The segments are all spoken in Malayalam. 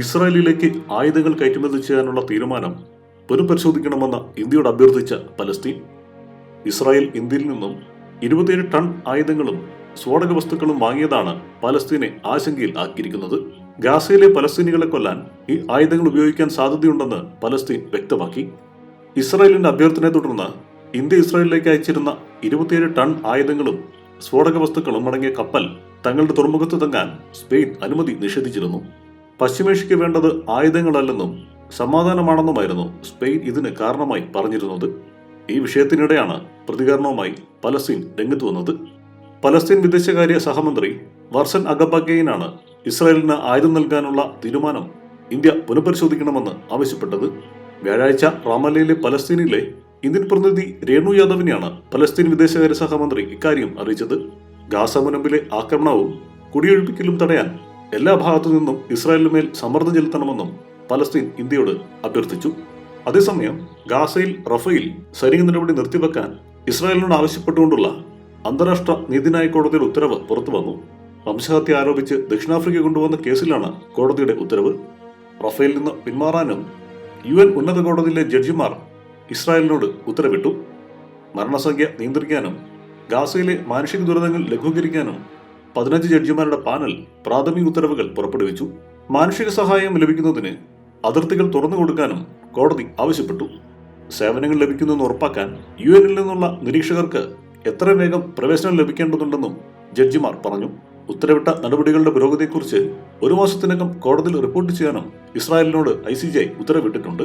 ഇസ്രായേലിലേക്ക് ആയുധങ്ങൾ കയറ്റുമതി ചെയ്യാനുള്ള തീരുമാനം പുനഃപരിശോധിക്കണമെന്ന് ഇന്ത്യയോട് അഭ്യർത്ഥിച്ച പലസ്തീൻ. ഇസ്രായേൽ ഇന്ത്യയിൽ നിന്നും ഇരുപത്തിയേഴ് ടൺ ആയുധങ്ങളും സ്ഫോടക വസ്തുക്കളും വാങ്ങിയതാണ് പലസ്തീനെ ആശങ്കയിൽ ആക്കിയിരിക്കുന്നത്. ഗാസയിലെ പലസ്തീനികളെ കൊല്ലാൻ ഈ ആയുധങ്ങൾ ഉപയോഗിക്കാൻ സാധ്യതയുണ്ടെന്ന് പലസ്തീൻ വ്യക്തമാക്കി. ഇസ്രായേലിന്റെ അഭ്യർത്ഥനയെ തുടർന്ന് ഇന്ത്യ ഇസ്രായേലിലേക്ക് അയച്ചിരുന്ന ഇരുപത്തിയേഴ് ടൺ ആയുധങ്ങളും സ്ഫോടക വസ്തുക്കളും അടങ്ങിയ കപ്പൽ തങ്ങളുടെ തുറമുഖത്ത് തങ്ങാൻ സ്പെയിൻ അനുമതി നിഷേധിച്ചിരുന്നു. പശ്ചിമേഷ്യയ്ക്ക് വേണ്ടത് ആയുധങ്ങളല്ലെന്നും സമാധാനമാണെന്നുമായിരുന്നു സ്പെയിൻ ഇതിന് കാരണമായി പറഞ്ഞിരുന്നത്. ഈ വിഷയത്തിനിടെയാണ് പ്രതികരണവുമായി പലസ്തീൻ രംഗത്ത് വന്നത്. പലസ്തീൻ വിദേശകാര്യ സഹമന്ത്രി വർസൻ അഗബഗയിനാണ് ഇസ്രായേലിന് ആയുധം നൽകാനുള്ള തീരുമാനം ഇന്ത്യ പുനഃപരിശോധിക്കണമെന്ന് ആവശ്യപ്പെട്ടത്. വ്യാഴാഴ്ച റാമല്ലയിലെ പലസ്തീനിലെ ഇന്ത്യൻ പ്രതിനിധി രേണു യാദവിനെയാണ് പലസ്തീൻ വിദേശകാര്യ സഹമന്ത്രി ഇക്കാര്യം അറിയിച്ചത്. ഗാസ മുനമ്പിലെ ആക്രമണവും കുടിയൊഴിപ്പിക്കലും തടയാൻ എല്ലാ ഭാഗത്തു നിന്നും ഇസ്രായേലിനുമേൽ സമ്മർദ്ദം ചെലുത്തണമെന്നും പലസ്തീൻ ഇന്ത്യയോട് അഭ്യർത്ഥിച്ചു. അതേസമയം ഗാസയിൽ റഫയിൽ സൈനിക നടപടി നിർത്തിവെക്കാൻ ഇസ്രായേലിനോട് ആവശ്യപ്പെട്ടുകൊണ്ടുള്ള അന്താരാഷ്ട്ര നീതിന്യായ കോടതിയുടെ ഉത്തരവ് പുറത്തു വന്നു. വംശഹത്യ ആരോപിച്ച് ദക്ഷിണാഫ്രിക്ക കൊണ്ടുവന്ന കേസിലാണ് കോടതിയുടെ ഉത്തരവ്. റഫേലിൽ നിന്ന് പിന്മാറാനും യു എൻ ഉന്നത കോടതിയിലെ ജഡ്ജിമാർ ഇസ്രായേലിനോട് ഉത്തരവിട്ടു. മരണസംഖ്യ നിയന്ത്രിക്കാനും ഗാസയിലെ മാനുഷിക ദുരന്തങ്ങൾ ലഘൂകരിക്കാനും പതിനഞ്ച് ജഡ്ജിമാരുടെ പാനൽ പ്രാഥമിക ഉത്തരവുകൾ പുറപ്പെടുവിച്ചു. മാനുഷിക സഹായം ലഭിക്കുന്നതിന് അതിർത്തികൾ തുറന്നു കൊടുക്കാനും കോടതി ആവശ്യപ്പെട്ടു. സേവനങ്ങൾ ലഭിക്കുന്നെന്ന് ഉറപ്പാക്കാൻ യു എനിൽ നിന്നുള്ള നിരീക്ഷകർക്ക് എത്ര വേഗം പ്രവേശനം ലഭിക്കേണ്ടതുണ്ടെന്നും ജഡ്ജിമാർ പറഞ്ഞു. ഉത്തരവിട്ട നടപടികളുടെ പുരോഗതിയെക്കുറിച്ച് ഒരു മാസത്തിനകം കോടതിയിൽ റിപ്പോർട്ട് ചെയ്യാനും ഇസ്രായേലിനോട് ഐ സി ജെ ഉത്തരവിട്ടിട്ടുണ്ട്.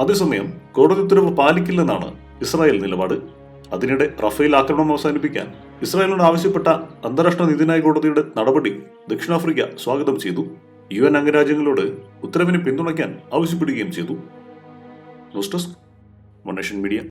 അതേസമയം കോടതി ഉത്തരവ് പാലിക്കില്ലെന്നാണ് ഇസ്രായേൽ നിലപാട്. അതിനിടെ റഫേൽ ആക്രമണം അവസാനിപ്പിക്കാൻ ഇസ്രായേലിനോട് ആവശ്യപ്പെട്ട അന്താരാഷ്ട്ര നീതിന്യായ കോടതിയുടെ നടപടി ദക്ഷിണാഫ്രിക്ക സ്വാഗതം ചെയ്തു. യു എൻ അംഗരാജ്യങ്ങളോട് ഉത്തരവിനെ പിന്തുണയ്ക്കാൻ ആവശ്യപ്പെടുകയും ചെയ്തു. News desk media.